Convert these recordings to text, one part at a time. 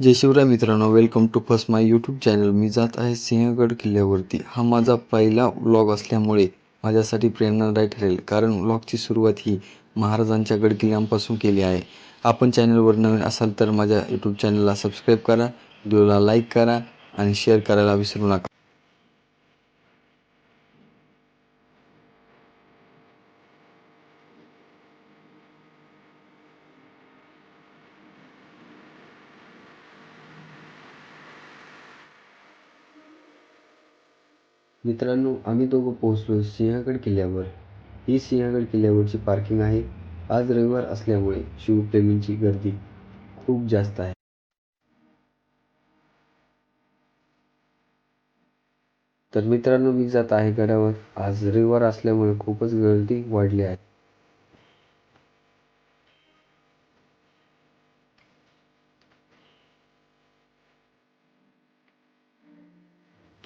जय शिवराय मित्रांनो welcome to first my YouTube channel मी जात आहे सिंहगड किल्ल्यावरती. हा माझा पहिला व्लॉग असल्यामुळे माझ्यासाठी प्रेरणादायी ठरेल. कारण व्लॉगची सुरुवात ही महाराजांच्या गडकिल्ल्यांपासून केली आहे. आपण चॅनलवर नवीन असाल तर माझ्या यूट्यूब चॅनलला सबस्क्राईब करा व्हिडिओला लाईक करा आणि शेअर करायला विसरू नका. मित्रांनो आम्ही दोघं पोहोचलो सिंहगड किल्ल्यावर. ही सिंहगड किल्ल्यावरची पार्किंग आहे. आज रविवार असल्यामुळे शिवप्रेमींची गर्दी खूप जास्त आहे. तर मित्रांनो मी जात आहे गडावर. आज रविवार असल्यामुळे खूपच गर्दी वाढली आहे.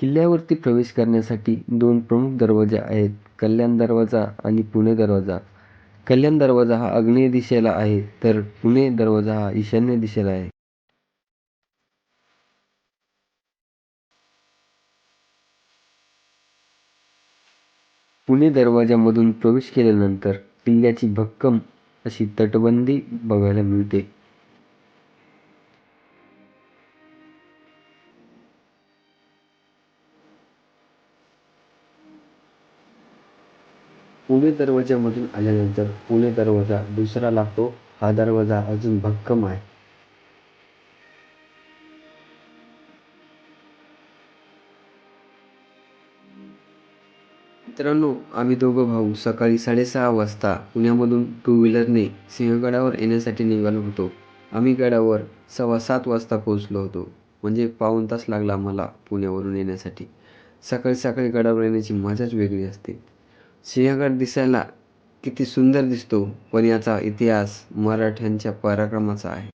किल्ल्यावरती प्रवेश करण्यासाठी दोन प्रमुख दरवाजे आहेत कल्याण दरवाजा आणि पुणे दरवाजा. कल्याण दरवाजा हा आग्नेय दिशेला आहे तर पुणे दरवाजा हा ईशान्य दिशेला आहे. पुणे दरवाजामधून प्रवेश केल्यानंतर किल्ल्याची भक्कम अशी तटबंदी बघायला मिळते. पुणे दरवाजामधून आल्यानंतर पुणे दरवाजा दुसरा लागतो. हा दरवाजा अजून भक्कम आहे. मित्रांनो आम्ही दोघं भाऊ सकाळी साडेसहा वाजता पुण्यामधून टू व्हीलरने सिंहगडावर येण्यासाठी निघालो होतो. आम्ही गडावर सव्वा सात वाजता पोहोचलो होतो. म्हणजे पाऊण तास लागला आम्हाला पुण्यावरून येण्यासाठी. सकाळी सकाळी गडावर येण्याची मजाच वेगळी असते. सिंहगड दिसायला किती सुंदर दिसतो पण याचा इतिहास मराठ्यांच्या पराक्रमाचा आहे.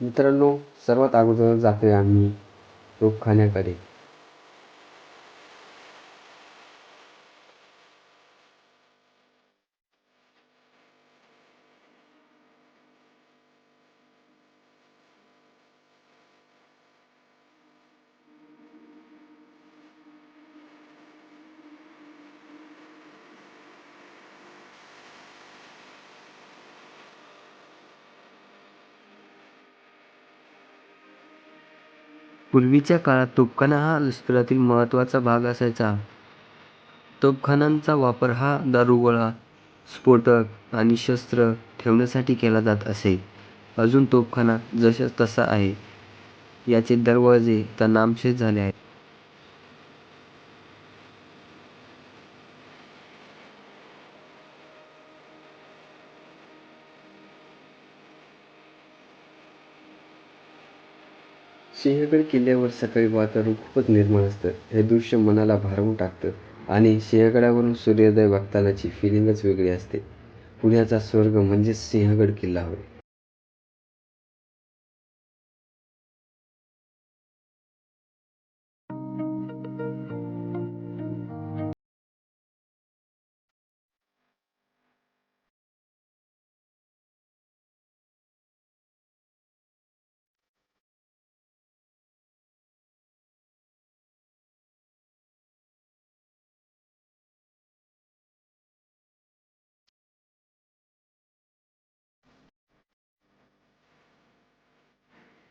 मित्रांनो सर्वात अगोदर जातोय आम्ही तोफखान्याकडे पूर्वीच्या काळात तोफखाना हा लष्करातील महत्त्वाचा भाग असायचा. तोफखान्यांचा वापर हा दारुगोळा स्फोटक आणि शस्त्र ठेवण्यासाठी केला जात असे. अजून तोफखाना जशा तसा आहे. याचे दरवाजे तर नामशेष झाले आहेत. सिंहगड किल्ल्यावर सकाळी वातावरण खूपच निर्मळ असतं. हे दृश्य मनाला भारावून टाकतं आणि सिंहगडावरून सूर्योदय बघतानाची फिलिंगच वेगळी असते. पुण्याचा स्वर्ग म्हणजेच सिंहगड किल्ला होय.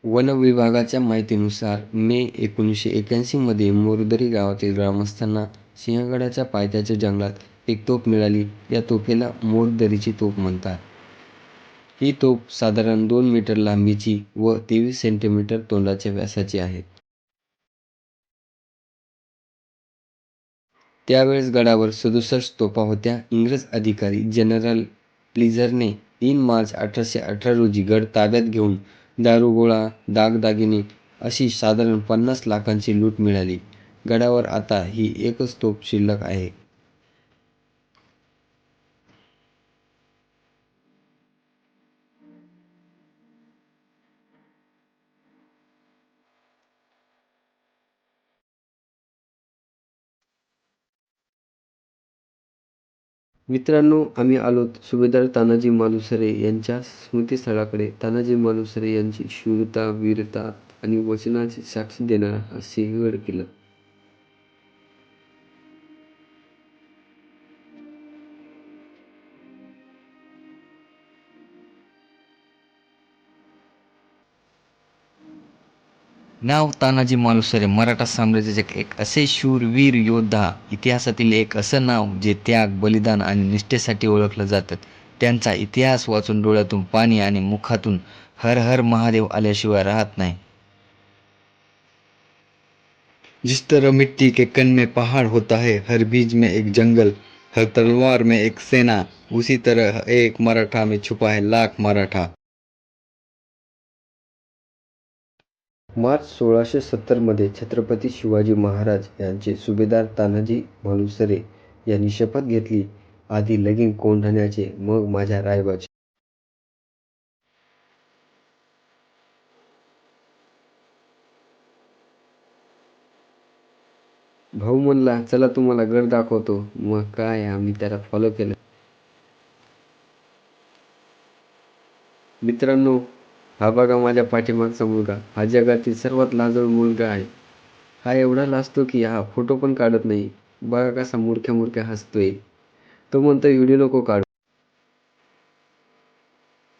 वन विभागाच्या माहितीनुसार मे एकोणीसशे एक्याऐंशीमध्ये मोरदरी गावातील ग्रामस्थांना सिंहगडाच्या पायथ्याच्या जंगलात एक तोफ मिळाली. या तोफेला मोरदरीची तोफ म्हणतात. ही तोफ साधारण दोन मीटर लांबीची व तेवीस सेंटीमीटर तोंडाच्या व्यासाची आहे. त्यावेळेस गडावर सदुसष्ट तोफा होत्या. इंग्रज अधिकारी जनरल प्लिझरने तीन मार्च अठराशे अठरा रोजी गड ताब्यात घेऊन दारुगोळा दागदागिने अशी साधारण पन्नास लाखांची लूट मिळाली. गडावर आता ही एकच तोफ शिल्लक आहे. मित्रांनो आम्ही आलोत सुभेदार तानाजी मालुसरे यांच्या स्मृतीस्थळाकडे. तानाजी मालुसरे यांची शूरता वीरता आणि वचनाची साक्षी देणारा हा सिंहगड किल्ला. नाव तानाजी मालुसरे मराठा साम्राज्याचे एक असे शूरवीर योद्धा इतिहासातील एक असं नाव जे त्याग बलिदान आणि निष्ठेसाठी ओळखलं जातं. त्यांचा इतिहास वाचून डोळ्यातून पाणी आणि मुखातून हर हर महादेव आल्याशिवाय राहत नाही. जिस तरह मिट्टी के कण में पहाड़ होता है हर बीज में एक जंगल हर तलवार में एक सेना उसी तरह एक मराठा में छुपा है लाख मराठा। मार्च सोळाशे सत्तरमध्ये छत्रपती शिवाजी महाराज यांचे सुभेदार तानाजी मालुसरे यांनी शपथ घेतली. आधी लगीन कोंढाण्याचे मग माझ्या रायबाचे. भाऊ म्हणला चला तुम्हाला गड दाखवतो. मग काय आम्ही त्याला फॉलो केलं. मित्रांनो हा बघा माझ्या पाठीमागचा मुलगा. हा जगातील सर्वात लाजळू मुलगा आहे. हा एवढा लाजतो की हा फोटो पण काढत नाही. बघा कसा मुरख्या मुरख्या हसतोय. तो म्हणतो व्हिडिओ नको काढू.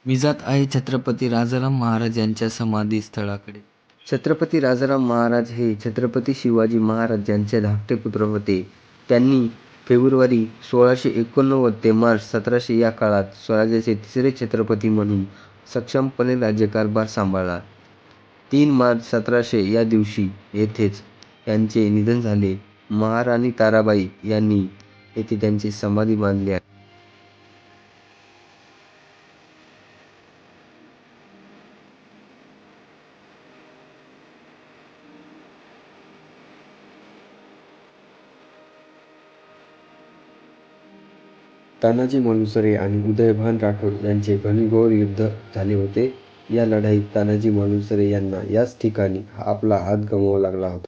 मी जात आहे छत्रपती राजाराम महाराज यांच्या समाधी स्थळाकडे छत्रपती राजाराम महाराज हे छत्रपती शिवाजी महाराज यांचे धाकटे पुत्र होते. त्यांनी फेब्रुवारी सोळाशे एकोणनव्वद ते मार्च सतराशे या काळात स्वराज्याचे तिसरे छत्रपती म्हणून सक्षमपणे राज्यकारभार सांभाळला. तीन मार्च सतराशे या दिवशी येथेच त्यांचे निधन झाले. महाराणी ताराबाई यांनी येथे त्यांची समाधी बांधली आहे. तानाजी मालुसरे आणि उदयभान राठोड यांचे घनघोर युद्ध झाले होते. या लढाईत तानाजी मालुसरे यांना याच ठिकाणी आपला हात गमवावा लागला होता.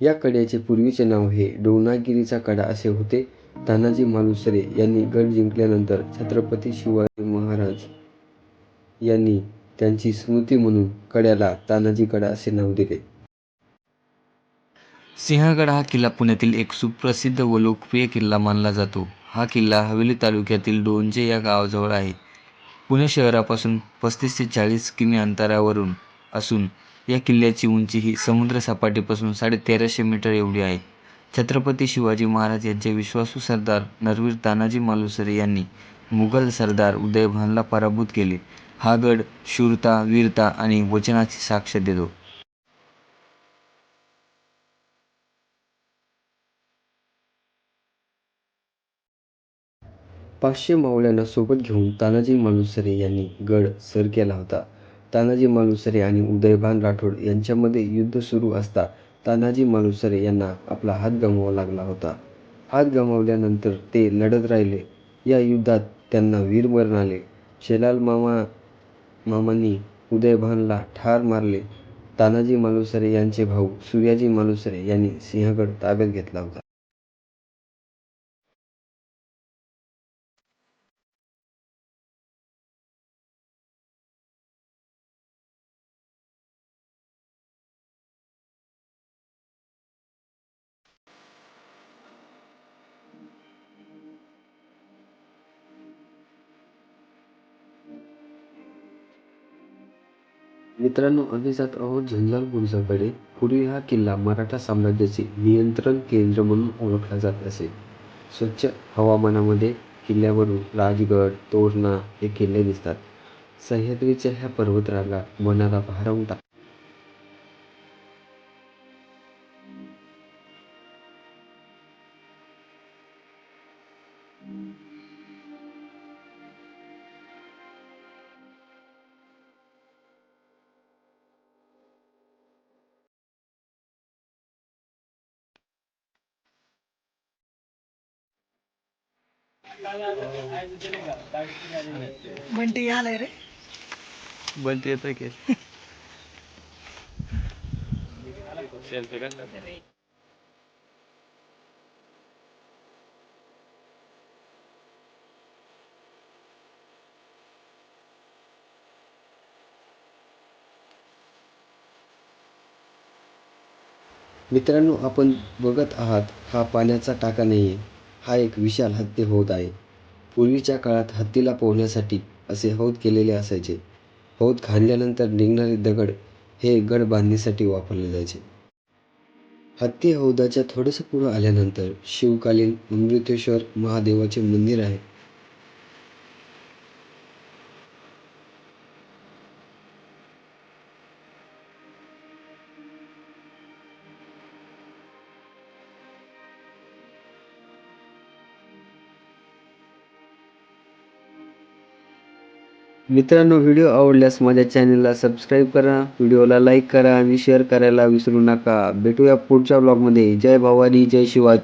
या कड्याचे पूर्वीचे नाव हे डोनागिरीचा कडा असे होते. तानाजी मालुसरे यांनी गड जिंकल्यानंतर छत्रपती शिवाजी महाराज यांनी त्यांची स्मृती म्हणून कड्याला तानाजी कडा असे नाव दिले. सिंहगड हा किल्ला पुण्यातील एक सुप्रसिद्ध व लोकप्रिय किल्ला मानला जातो. हा किल्ला हवेली तालुक्यातील डोंजे या गावाजवळ आहे. पुणे शहरापासून पस्तीस ते चाळीस किमी अंतरावरून असून या किल्ल्याची उंची ही समुद्रसपाटीपासून साडे तेराशे मीटर एवढी आहे. छत्रपती शिवाजी महाराज यांचे विश्वासू सरदार नरवीर तानाजी मालुसरे यांनी मुघल सरदार उदयभानला पराभूत केले. हा गड शूरता वीरता आणि वचनाची साक्ष देतो. पाचशे मावळ्यांना सोबत घेऊन तानाजी मालुसरे यांनी गड सर केला होता. तानाजी मालुसरे आणि उदयभान राठोड यांच्यामध्ये युद्ध सुरू असता तानाजी मालुसरे यांना आपला हात गमवावा लागला होता. हात गमावल्यानंतर ते लढत राहिले. या युद्धात त्यांना वीरमरण आले. शेलाल मामा मामांनी उदयभानला ठार मारले. तानाजी मालुसरे यांचे भाऊ सूर्याजी मालुसरे यांनी सिंहगड ताब्यात घेतला होता. मित्रांनो आम्ही जात आहोत झंजार बुरुजाकडे पूर्वी हा किल्ला मराठा साम्राज्याचे नियंत्रण केंद्र म्हणून ओळखला जात असे. स्वच्छ हवामानामध्ये किल्ल्यावरून राजगड तोरणा हे किल्ले दिसतात. सह्याद्रीच्या ह्या पर्वतरांगा मनाला भारावून बंटी आलाय रे. बनते येतं की. मित्रांनो आपण बघत आहात हा पाण्याचा टाका नाही आहे हा एक विशाल हत्ती हौद आहे. पूर्वीच्या काळात हत्तीला पोहण्यासाठी असे हौद केलेले असायचे. हौद खाणल्यानंतर निघणारे दगड हे गड बांधणीसाठी वापरले जायचे. हत्ती हौदाच्या थोडंसं पुढं आल्यानंतर शिवकालीन अमृतेश्वर महादेवाचे मंदिर आहे. मित्रांनो व्हिडिओ आवडल्यास माझ्या चॅनलला सबस्क्राईब करा व्हिडिओला लाईक करा आणि शेअर करायला विसरू नका. भेटूया पुढच्या ब्लॉगमध्ये. जय भवानी जय शिवाजी.